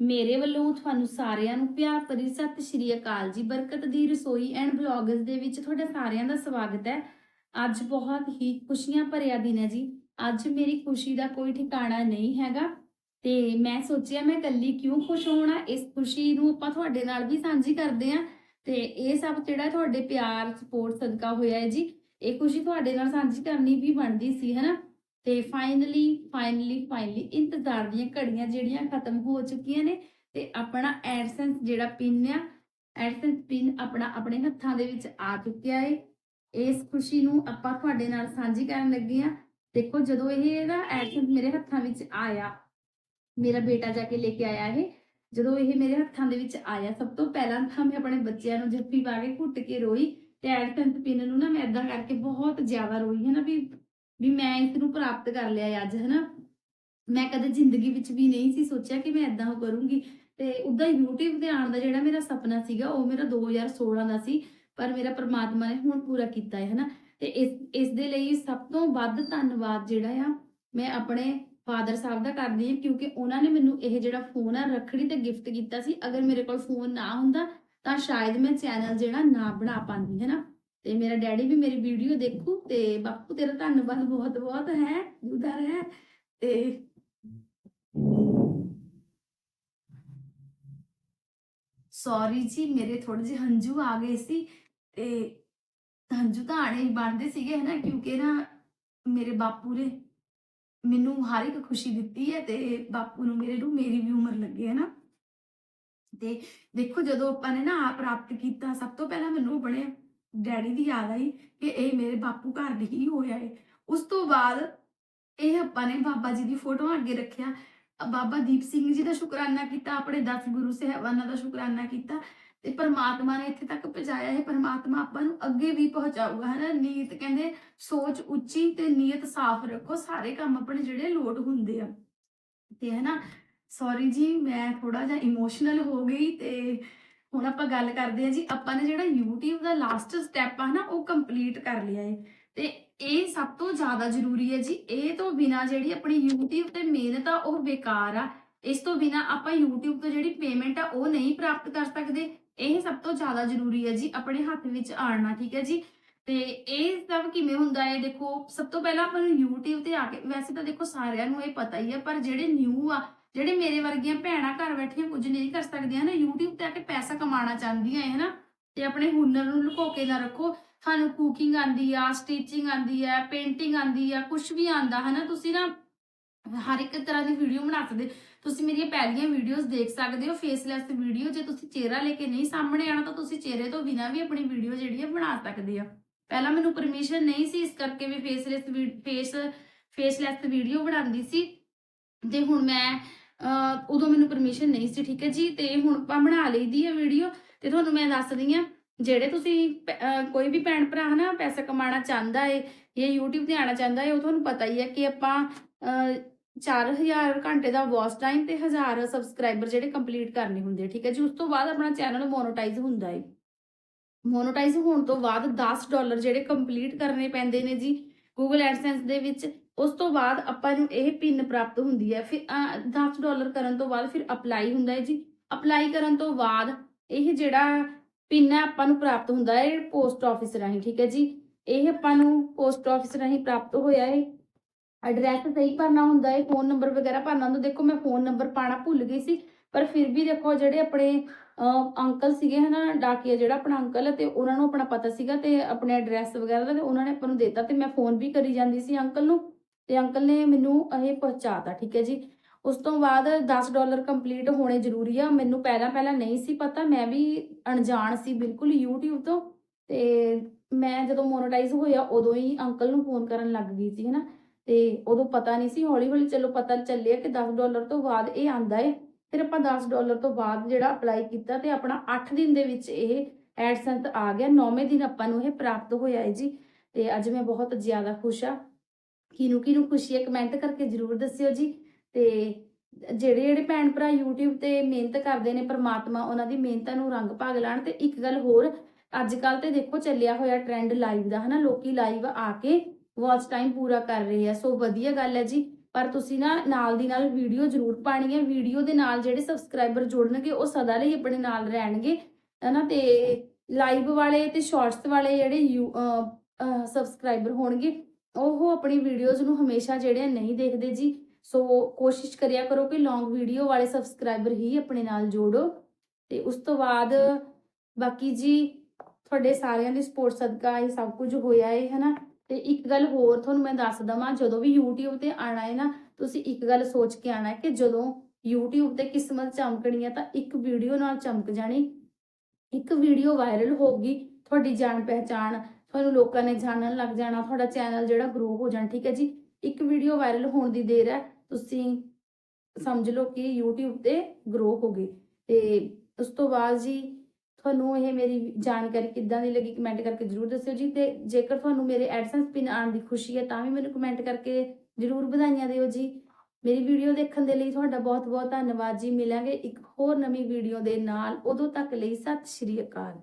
ਮੇਰੇ ਵੱਲੋਂ ਤੁਹਾਨੂੰ ਸਾਰਿਆਂ ਨੂੰ ਪਿਆਰ ਭਰੀ ਸਤਿ ਸ਼੍ਰੀ ਅਕਾਲ ਜੀ। ਬਰਕਤ ਦੀ ਰਸੋਈ ਐਂਡ ਬਲੌਗਸ ਦੇ ਵਿੱਚ ਤੁਹਾਡਾ ਸਾਰਿਆਂ ਦਾ ਸਵਾਗਤ ਹੈ। ਅੱਜ ਬਹੁਤ ਹੀ ਖੁਸ਼ੀਆਂ ਭਰਿਆ ਦਿਨ ਹੈ ਜੀ। ਅੱਜ ਮੇਰੀ ਖੁਸ਼ੀ ਦਾ ਕੋਈ ਠਿਕਾਣਾ ਨਹੀਂ ਹੈਗਾ ਤੇ ਮੈਂ ਸੋਚਿਆ ਮੈਂ ਇਕੱਲੀ ਕਿਉਂ ਖੁਸ਼ ਹੋਣਾ? ਇਸ ਖੁਸ਼ੀ ਨੂੰ ਆਪਾਂ ਤੁਹਾਡੇ ਨਾਲ ਵੀ ਸਾਂਝੀ ਕਰਦੇ ਆਂ ਤੇ ਇਹ ਸਭ ਜਿਹੜਾ ਤੁਹਾਡੇ ਪਿਆਰ ਸਪੋਰਟ ਸਦਕਾ ਹੋਇਆ ਹੈ ਜੀ? ਇਹ ਖੁਸ਼ੀ ਤੁਹਾਡੇ ਨਾਲ ਸਾਂਝੀ ਕਰਨੀ ਵੀ ਬਣਦੀ ਸੀ ਹਨਾ ਤੇ ਫਾਈਨਲੀ ਫਾਈਨਲੀ ਫਾਈਨਲੀ ਇੰਤਜ਼ਾਰ ਦੀਆਂ ਘੜੀਆਂ ਜਿਹੜੀਆਂ ਖਤਮ ਹੋ ਚੁੱਕੀਆਂ ਨੇ ਤੇ ਆਪਣਾ ਐਡਸੈਂਸ ਜਿਹੜਾ ਪਿਨ ਆ ਐਡਸੈਂਸ ਪਿਨ ਆਪਣਾ ਆਪਣੇ ਹੱਥਾਂ ਦੇ ਵਿੱਚ ਆ ਚੁੱਕਿਆ ਏ। ਇਸ ਖੁਸ਼ੀ ਨੂੰ ਆਪਾਂ ਤੁਹਾਡੇ ਨਾਲ ਸਾਂਝੀ ਕਰਨ ਲੱਗੇ ਆ ਦੇਖੋ, ਜਦੋਂ ਇਹ ਨਾ ਐਡਸੈਂਸ ਮੇਰੇ ਹੱਥਾਂ ਵਿੱਚ ਆਇਆ, ਮੇਰਾ ਬੇਟਾ ਜਾ ਕੇ ਲੈ ਕੇ ਆਇਆ ਇਹ, ਜਦੋਂ ਇਹ ਮੇਰੇ ਹੱਥਾਂ ਦੇ ਵਿੱਚ ਆਇਆ, ਸਭ ਤੋਂ ਪਹਿਲਾਂ ਤਾਂ ਮੈਂ ਆਪਣੇ ਬੱਚਿਆਂ ਨੂੰ ਜੱਫੀ ਪਾ ਕੇ ਘੁੱਟ ਕੇ ਰੋਈ ਤੇ ਐਡਸੈਂਸ ਪਿਨ ਨੂੰ ਨਾ ਮੈਂ ਇਦਾਂ ਕਰਕੇ ਬਹੁਤ ਜ਼ਿਆਦਾ ਰੋਈ ਹੈ ਨਾ ਵੀ ਵੀ ਮੈਂ ਇਸ ਨੂੰ ਪ੍ਰਾਪਤ ਕਰ ਲਿਆ ਅੱਜ, ਹਨਾ? ਮੈਂ ਕਦੇ ਜ਼ਿੰਦਗੀ ਵਿੱਚ ਵੀ ਨਹੀਂ ਸੀ ਸੋਚਿਆ ਕਿ ਮੈਂ ਇਦਾਂ ਕਰੂੰਗੀ। ਤੇ ਉਦਾਂ YouTube ਤੇ ਆਉਣ ਦਾ ਜਿਹੜਾ ਮੇਰਾ ਸੁਪਨਾ ਸੀਗਾ, ਉਹ ਮੇਰਾ 2016 ਦਾ ਸੀ, ਪਰ ਮੇਰਾ ਪ੍ਰਮਾਤਮਾ ਨੇ ਹੁਣ ਪੂਰਾ ਕੀਤਾ ਹੈ, ਹਨਾ? ਤੇ ਇਸ ਇਸ ਦੇ ਲਈ ਸਭ ਤੋਂ ਵੱਧ ਧੰਨਵਾਦ ਜਿਹੜਾ ਆ, ਮੈਂ ਆਪਣੇ ਫਾਦਰ ਸਾਹਿਬ ਦਾ ਕਰਦੀ ਹਾਂ, ਕਿਉਂਕਿ ਉਹਨਾਂ ਨੇ ਮੈਨੂੰ ਇਹ ਜਿਹੜਾ ਫੋਨ ਆ, ਰੱਖੜੀ ਤੇ ਗਿਫਟ ਕੀਤਾ ਸੀ। ਅਗਰ ਮੇਰੇ ਕੋਲ ਫੋਨ ਨਾ ਹੁੰਦਾ, ਤਾਂ ਸ਼ਾਇਦ ਮੈਂ ਚੈਨਲ ਜਿਹੜਾ ਨਾ ਬਣਾ ਪਾਉਂਦੀ ਹੈ ਨਾ ਤੇ ਮੇਰਾ ਡੈਡੀ ਵੀ ਮੇਰੀ ਵੀਡੀਓ ਦੇਖੂ ਤੇ ਬਾਪੂ ਤੇਰਾ ਧੰਨਵਾਦ ਬਹੁਤ ਬਹੁਤ ਹੈ ਉਧਰ ਹੈ ਤੇ ਸੌਰੀ ਜੀ, ਮੇਰੇ ਥੋੜੇ ਜਿਹੇ ਹੰਝੂ ਆ ਗਏ ਸੀ ਤੇ ਹੰਝੂ ਤਾਂ ਆਣੇ ਹੀ ਬਣਦੇ ਸੀਗੇ ਹਨਾ, ਕਿਉਂਕਿ ਨਾ ਮੇਰੇ ਬਾਪੂ ਨੇ ਮੈਨੂੰ ਹਰ ਇੱਕ ਖੁਸ਼ੀ ਦਿੱਤੀ ਹੈ ਤੇ ਬਾਪੂ ਨੂੰ ਮੇਰੇ ਨੂੰ ਮੇਰੀ ਵੀ ਉਮਰ ਲੱਗੀ ਹੈ ਨਾ। ਤੇ ਦੇਖੋ ਜਦੋਂ ਆਪਾਂ ਨੇ ਨਾ ਆ ਪ੍ਰਾਪਤ ਕੀਤਾ, ਸਭ ਤੋਂ ਪਹਿਲਾਂ ਮੈਨੂੰ ਬਣਿਆ ਡੈਡੀ ਦੀ ਯਾਦ ਆਈ ਕਿ ਇਹ ਮੇਰੇ ਬਾਪੂ ਘਰ ਹੀ ਹੋਇਆ ਹੈ ਉਸ ਤੋਂ ਬਾਅਦ ਇਹ ਆਪਾਂ ਨੇ ਬਾਬਾ ਜੀ ਦੀ ਫੋਟੋ ਅੱਗੇ ਰੱਖਿਆ। ਬਾਬਾ ਦੀਪ ਸਿੰਘ ਜੀ ਦਾ ਸ਼ੁਕਰਾਨਾ ਕੀਤਾ, ਆਪਣੇ 10 ਗੁਰੂ ਸਾਹਿਬਾਨਾਂ ਦਾ ਸ਼ੁਕਰਾਨਾ ਕੀਤਾ ਤੇ ਪਰਮਾਤਮਾ ਨੇ ਇੱਥੇ ਤੱਕ ਪਹੁੰਚਾਇਆ ਹੈ ਪਰਮਾਤਮਾ ਆਪਾਂ ਨੂੰ ਅੱਗੇ ਵੀ ਪਹੁੰਚਾਊਗਾ, ਹਨਾ? ਨਾ ਨੀਤ ਕਹਿੰਦੇ ਸੋਚ ਉੱਚੀ ਤੇ ਨੀਅਤ ਸਾਫ਼ ਰੱਖੋ, ਸਾਰੇ ਕੰਮ ਆਪਣੇ ਜਿਹੜੇ ਲੋਟ ਹੁੰਦੇ ਆ। ਤੇ ਹਨਾ ਨਾ ਸੌਰੀ ਜੀ, ਮੈਂ ਥੋੜਾ ਜਿਹਾ ਇਮੋਸ਼ਨਲ ਹੋ ਗਈ ਤੇ ਹੁਣ ਆਪਾਂ ਗੱਲ ਕਰਦੇ ਹਾਂ ਜੀ, ਆਪਾਂ ਨੇ ਜਿਹੜਾ YouTube ਦਾ ਲਾਸਟ ਸਟੈਪ ਆ ਨਾ, ਉਹ ਕੰਪਲੀਟ ਕਰ ਲਿਆ ਹੈ ਤੇ ਇਹ ਸਭ ਤੋਂ ਜ਼ਿਆਦਾ ਜ਼ਰੂਰੀ ਹੈ ਜੀ, ਇਹ ਤੋਂ ਬਿਨਾ ਜਿਹੜੀ ਆਪਣੀ YouTube ਤੇ ਮਿਹਨਤ ਆ, ਉਹ ਬੇਕਾਰ ਆ। ਇਸ ਤੋਂ ਬਿਨਾ ਆਪਾਂ YouTube ਤੋਂ ਜਿਹੜੀ ਪੇਮੈਂਟ ਆ, ਉਹ ਨਹੀਂ ਪ੍ਰਾਪਤ ਕਰ ਸਕਦੇ। ਇਹ ਸਭ ਤੋਂ ਜ਼ਿਆਦਾ ਜ਼ਰੂਰੀ ਹੈ ਜੀ, ਆਪਣੇ ਹੱਥ ਵਿੱਚ ਆਉਣਾ ਠੀਕ ਹੈ ਜੀ? ਤੇ ਇਹ ਸਭ ਕਿਵੇਂ ਹੁੰਦਾ ਹੈ ਦੇਖੋ, ਸਭ ਤੋਂ ਪਹਿਲਾਂ ਆਪਾਂ ਨੂੰ YouTube ਤੇ ਆ ਕੇ, ਵੈਸੇ ਤਾਂ ਦੇਖੋ ਸਾਰਿਆਂ ਨੂੰ ਇਹ ਪਤਾ ਹੀ ਹੈ ਪਰ ਜਿਹੜੇ ਨਿਊ ਆ ਜਿਹੜੇ ਮੇਰੇ ਵਰਗੀਆਂ ਭੈਣਾਂ ਘਰ ਬੈਠੀਆਂ ਕੁਝ ਨਹੀਂ ਕਰ ਸਕਦੀਆਂ ਨਾ, YouTube ਤੇ ਆ ਕੇ ਪੈਸਾ ਕਮਾਉਣਾ ਚਾਹੁੰਦੀਆਂ ਹੈ ਨਾ, ਤੇ ਆਪਣੇ ਹੁਨਰ ਨੂੰ ਲੁਕੋ ਕੇ ਨਾ ਰੱਖੋ। ਤੁਹਾਨੂੰ ਕੁਕਿੰਗ ਆਂਦੀ ਆ ਸਟਿਚਿੰਗ ਆਂਦੀ ਆ ਪੇਂਟਿੰਗ ਆਂਦੀ ਆ ਕੁਝ ਵੀ ਆਂਦਾ ਹੈ ਨਾ ਤੁਸੀਂ ਨਾ ਹਰ ਇੱਕ ਤਰ੍ਹਾਂ ਦੀ ਵੀਡੀਓ ਬਣਾ ਸਕਦੇ। ਤੁਸੀਂ ਮੇਰੀਆਂ ਪਹਿਲੀਆਂ ਵੀਡੀਓਜ਼ ਦੇਖ ਸਕਦੇ ਹੋ ਫੇਸਲੈਸ ਵੀਡੀਓ ਜੇ ਤੁਸੀਂ ਚਿਹਰਾ ਲੈ ਕੇ ਨਹੀਂ ਸਾਹਮਣੇ ਆਣਾ ਤਾਂ ਤੁਸੀਂ ਚਿਹਰੇ ਤੋਂ ਬਿਨਾਂ ਵੀ ਆਪਣੀ ਵੀਡੀਓ ਜਿਹੜੀ ਹੈ ਬਣਾ ਸਕਦੇ ਆ। ਪਹਿਲਾਂ ਮੈਨੂੰ ਪਰਮਿਸ਼ਨ ਨਹੀਂ ਸੀ ਇਸ ਕਰਕੇ ਵੀ ਫੇਸਲੈਸ ਫੇਸ ਫੇਸਲੈਸ ਵੀਡੀਓ ਬਣਾਉਂਦੀ ਸੀ। ਤੇ ਹੁਣ ਮੈਂ ਉਦੋਂ ਮੈਨੂੰ ਪਰਮਿਸ਼ਨ ਨਹੀਂ ਸੀ ਠੀਕ ਹੈ ਜੀ? ਤੇ ਹੁਣ ਆਪਾਂ ਬਣਾ ਲਈਦੀ ਹੈ ਵੀਡੀਓ ਤੇ ਤੁਹਾਨੂੰ ਮੈਂ ਦੱਸਦੀ ਆ ਜਿਹੜੇ ਤੁਸੀਂ ਪ- ਅਹ, ਕੋਈ ਵੀ ਭੈਣ ਭਰਾ ਹਨਾ ਪੈਸਾ ਕਮਾਉਣਾ ਚਾਹੁੰਦਾ ਏ ਜਾਂ YouTube ਤੇ ਆਉਣਾ ਚਾਹੁੰਦਾ ਏ ਉਹ ਤੁਹਾਨੂੰ ਪਤਾ ਹੀ ਹੈ ਕਿ ਆਪਾਂ 4000 ਘੰਟੇ ਦਾ ਵਾਚ ਟਾਈਮ ਤੇ 1000 ਸਬਸਕ੍ਰਾਈਬਰ ਜਿਹੜੇ ਕੰਪਲੀਟ ਕਰਨੇ ਹੁੰਦੇ ਠੀਕ ਹੈ ਜੀ? ਉਸ ਤੋਂ ਬਾਅਦ ਆਪਣਾ ਚੈਨਲ ਮੋਨੋਟਾਈਜ਼ ਹੁੰਦਾ ਏ। ਮੋਨੋਟਾਈਜ਼ ਹੋਣ ਤੋਂ ਬਾਅਦ 10 ਡਾਲਰ ਜਿਹੜੇ ਕੰਪਲੀਟ ਕਰਨੇ ਪੈਂਦੇ ਨੇ ਜੀ Google AdSense ਦੇ ਵਿੱਚ ਉਸ ਤੋਂ ਬਾਅਦ ਆਪਾਂ ਨੂੰ ਇਹ ਪਿੰਨ ਪ੍ਰਾਪਤ ਹੁੰਦੀ ਹੈ। ਫਿਰ ਅਹ, 10 ਡਾਲਰ ਕਰਨ ਤੋਂ ਬਾਅਦ ਫਿਰ ਅਪਲਾਈ ਹੁੰਦਾ ਹੈ ਜੀ। ਅਪਲਾਈ ਕਰਨ ਤੋਂ ਬਾਅਦ ਇਹ ਜਿਹੜਾ ਪਿਨ ਹੈ ਆਪਾਂ ਨੂੰ ਪ੍ਰਾਪਤ ਹੁੰਦਾ ਹੈ ਪੋਸਟ ਆਫਿਸ ਰਾਹੀਂ ਠੀਕ ਹੈ ਜੀ? ਇਹ ਆਪਾਂ ਨੂੰ ਪੋਸਟ ਆਫਿਸ ਰਾਹੀਂ ਪ੍ਰਾਪਤ ਹੋਇਆ ਹੈ। ਐਡਰੈਸ ਸਹੀ ਭਰਨਾ ਹੁੰਦਾ ਹੈ ਫੋਨ ਨੰਬਰ ਵਗੈਰਾ ਭਰਨਾ ਹੁੰਦਾ। ਦੇਖੋ ਮੈਂ ਫੋਨ ਨੰਬਰ ਪਾਣਾ ਭੁੱਲ ਗਈ ਸੀ ਪਰ ਫਿਰ ਵੀ ਦੇਖੋ ਜਿਹੜੇ ਆਪਣੇ ਅੰਕਲ ਸੀਗੇ ਹਨਾ ਡਾਕੀਆ ਜਿਹੜਾ ਆਪਣਾ ਅੰਕਲ ਹੈ ਤੇ ਉਹਨਾਂ ਨੂੰ ਆਪਣਾ ਪਤਾ ਸੀਗਾ ਤੇ ਆਪਣੇ ਐਡਰੈਸ ਵਗੈਰਾ ਦਾ ਤੇ ਉਹਨਾਂ ਨੇ ਆਪਾਂ ਨੂੰ ਦਿੱਤਾ ਤੇ ਮੈਂ ਫੋਨ ਵੀ ਕਰੀ ਜਾਂਦੀ ਸੀ ਅੰਕਲ ਨੂੰ। ਤੇ ਅੰਕਲ ਨੇ ਮੈਨੂੰ ਇਹ ਪਹੁੰਚਾਤਾ, ਠੀਕ ਹੈ ਜੀ। ਉਸ ਤੋਂ ਬਾਅਦ 10 ਡਾਲਰ ਕੰਪਲੀਟ ਹੋਣੇ ਜ਼ਰੂਰੀ ਆ। ਮੈਨੂੰ ਪਹਿਲਾਂ ਪਹਿਲਾਂ ਨਹੀਂ ਸੀ ਪਤਾ, ਮੈਂ ਵੀ ਅਣਜਾਣ ਸੀ ਬਿਲਕੁਲ YouTube ਤੋਂ। ਤੇ ਮੈਂ ਜਦੋਂ ਮੋਨੇਟਾਈਜ਼ ਹੋਇਆ, ਉਦੋਂ ਹੀ ਅੰਕਲ ਨੂੰ ਫੋਨ ਕਰਨ ਲੱਗ ਗਈ ਸੀ, ਹਨਾ। ਤੇ ਉਦੋਂ ਪਤਾ ਨਹੀਂ ਸੀ, ਹੌਲੀ ਹੌਲੀ ਚਲੋ ਪਤਾ ਚੱਲਿਆ ਕਿ 10 ਡਾਲਰ ਤੋਂ ਬਾਅਦ ਇਹ ਆਂਦਾ ਏ। ਫਿਰ ਆਪਾਂ 10 ਡਾਲਰ ਤੋਂ ਬਾਅਦ ਜਿਹੜਾ ਅਪਲਾਈ ਕੀਤਾ ਤੇ ਆਪਣਾ 8 ਦਿਨ ਦੇ ਵਿੱਚ ਇਹ ਐਡਸੈਂਸ ਆ ਗਿਆ। 9ਵੇਂ ਦਿਨ ਆਪਾਂ ਨੂੰ ਇਹ ਪ੍ਰਾਪਤ ਹੋਇਆ ਹੈ ਜੀ। ਤੇ ਅੱਜ ਮੈਂ ਬਹੁਤ ਜ਼ਿਆਦਾ ਖੁਸ਼ ਆ। ਕਿਹਨੂੰ ਕਿਹਨੂੰ ਖੁਸ਼ੀ ਹੈ ਕਮੈਂਟ ਕਰਕੇ ਜਰੂਰ ਦੱਸਿਓ ਜੀ। ਤੇ ਜਿਹੜੇ ਜਿਹੜੇ ਭੈਣ ਭਰਾ YouTube ਤੇ ਮਿਹਨਤ ਕਰਦੇ ਨੇ, ਪਰਮਾਤਮਾ ਉਹਨਾਂ ਦੀ ਮਿਹਨਤਾਂ ਨੂੰ ਰੰਗ ਭਾਗ ਲਾਣ ਤੇ ਇੱਕ ਗੱਲ ਹੋਰ ਅੱਜ ਕੱਲ ਤੇ ਦੇਖੋ ਚੱਲਿਆ ਹੋਇਆ ਟ੍ਰੈਂਡ ਲਾਈਵ ਦਾ, ਹਨਾ, ਲੋਕੀ ਲਾਈਵ ਆ ਕੇ ਵਾਚ ਟਾਈਮ ਪੂਰਾ ਕਰ ਰਹੇ ਆ, ਸੋ ਵਧੀਆ ਗੱਲ ਹੈ ਜੀ। ਪਰ ਤੁਸੀਂ ਨਾ ਨਾਲ ਦੀ ਨਾਲ ਵੀਡੀਓ ਜ਼ਰੂਰ ਪਾਣੀ ਹੈ ਵੀਡੀਓ ਦੇ ਨਾਲ ਜਿਹੜੇ ਸਬਸਕ੍ਰਾਈਬਰ ਜੁੜਨਗੇ, ਉਹ ਸਦਾ ਲਈ ਆਪਣੇ ਨਾਲ ਰਹਿਣਗੇ, ਹਨਾ, ਤੇ ਲਾਈਵ ਵਾਲੇ ਤੇ ਸ਼ਾਰਟਸ ਵਾਲੇ ਜਿਹੜੇ ਸਬਸਕ੍ਰਾਈਬਰ ਹੋਣਗੇ ਉਹ ਆਪਣੀ ਵੀਡੀਓਜ਼ ਨੂੰ ਹਮੇਸ਼ਾ ਜਿਹੜੇ ਨਹੀਂ ਦੇਖਦੇ ਜੀ। ਸੋ ਕੋਸ਼ਿਸ਼ ਕਰਿਆ ਕਰੋ ਕਿ ਲੌਂਗ ਵੀਡੀਓ ਵਾਲੇ ਸਬਸਕ੍ਰਾਈਬਰ ਹੀ ਆਪਣੇ ਨਾਲ ਜੋੜੋ। ਤੇ ਉਸ ਤੋਂ ਬਾਅਦ ਬਾਕੀ ਜੀ, ਤੁਹਾਡੇ ਸਾਰਿਆਂ ਦੀ ਸਪੋਰਟ ਸਦਕਾ ਇਹ ਸਭ ਕੁਝ ਹੋਇਆ ਹੈ ਹਨਾ? ਤੇ ਇੱਕ ਗੱਲ ਹੋਰ ਤੁਹਾਨੂੰ ਮੈਂ ਦੱਸ ਦਵਾਂ, ਜਦੋਂ ਵੀ YouTube ਤੇ ਆਣਾ ਹੈ ਨਾ, ਤੁਸੀਂ ਇੱਕ ਗੱਲ ਸੋਚ ਕੇ ਆਣਾ ਕਿ ਜਦੋਂ YouTube ਤੇ ਕਿਸਮਤ ਚਮਕਣੀ ਹੈ ਤਾਂ ਇੱਕ ਵੀਡੀਓ ਨਾਲ ਚਮਕ ਜਾਣੀ। ਇੱਕ ਵੀਡੀਓ ਵਾਇਰਲ ਹੋਊਗੀ, ਤੁਹਾਡੀ ਜਾਣ ਪਹਿਚਾਣ ਤੁਹਾਨੂੰ ਲੋਕਾਂ ਨੇ ਜਾਣਨ ਲੱਗ ਜਾਣਾ, ਤੁਹਾਡਾ ਚੈਨਲ ਜਿਹੜਾ ਗਰੋ ਹੋ ਜਾਣਾ, ਠੀਕ ਹੈ ਜੀ? ਇੱਕ ਵੀਡੀਓ ਵਾਇਰਲ ਹੋਣ ਦੀ ਦੇਰ ਹੈ, ਤੁਸੀਂ ਸਮਝ ਲਓ ਕਿ YouTube ਤੇ ਗਰੋ ਹੋ ਗਏ। ਤੇ ਉਸ ਤੋਂ ਬਾਅਦ ਜੀ, ਤੁਹਾਨੂੰ ਇਹ ਮੇਰੀ ਜਾਣਕਾਰੀ ਕਿੱਦਾਂ ਦੀ ਲੱਗੀ ਕਮੈਂਟ ਕਰਕੇ ਜਰੂਰ ਦੱਸਿਓ ਜੀ। ਤੇ ਜੇਕਰ ਤੁਹਾਨੂੰ ਮੇਰੇ ਐਡਸੈਂਸ ਪਿਨ ਆਉਣ ਦੀ ਖੁਸ਼ੀ ਹੈ, ਤਾਂ ਵੀ ਮੈਨੂੰ ਕਮੈਂਟ ਕਰਕੇ ਜਰੂਰ ਵਧਾਈਆਂ ਦਿਓ ਜੀ। ਮੇਰੀ ਵੀਡੀਓ ਦੇਖਣ ਦੇ ਲਈ ਤੁਹਾਡਾ ਬਹੁਤ ਬਹੁਤ ਧੰਨਵਾਦ ਜੀ। ਮਿਲਾਂਗੇ ਇੱਕ ਹੋਰ ਨਵੀਂ ਵੀਡੀਓ ਦੇ ਨਾਲ। ਉਦੋਂ ਤੱਕ ਲਈ ਸਤਿ ਸ਼੍ਰੀ ਅਕਾਲ।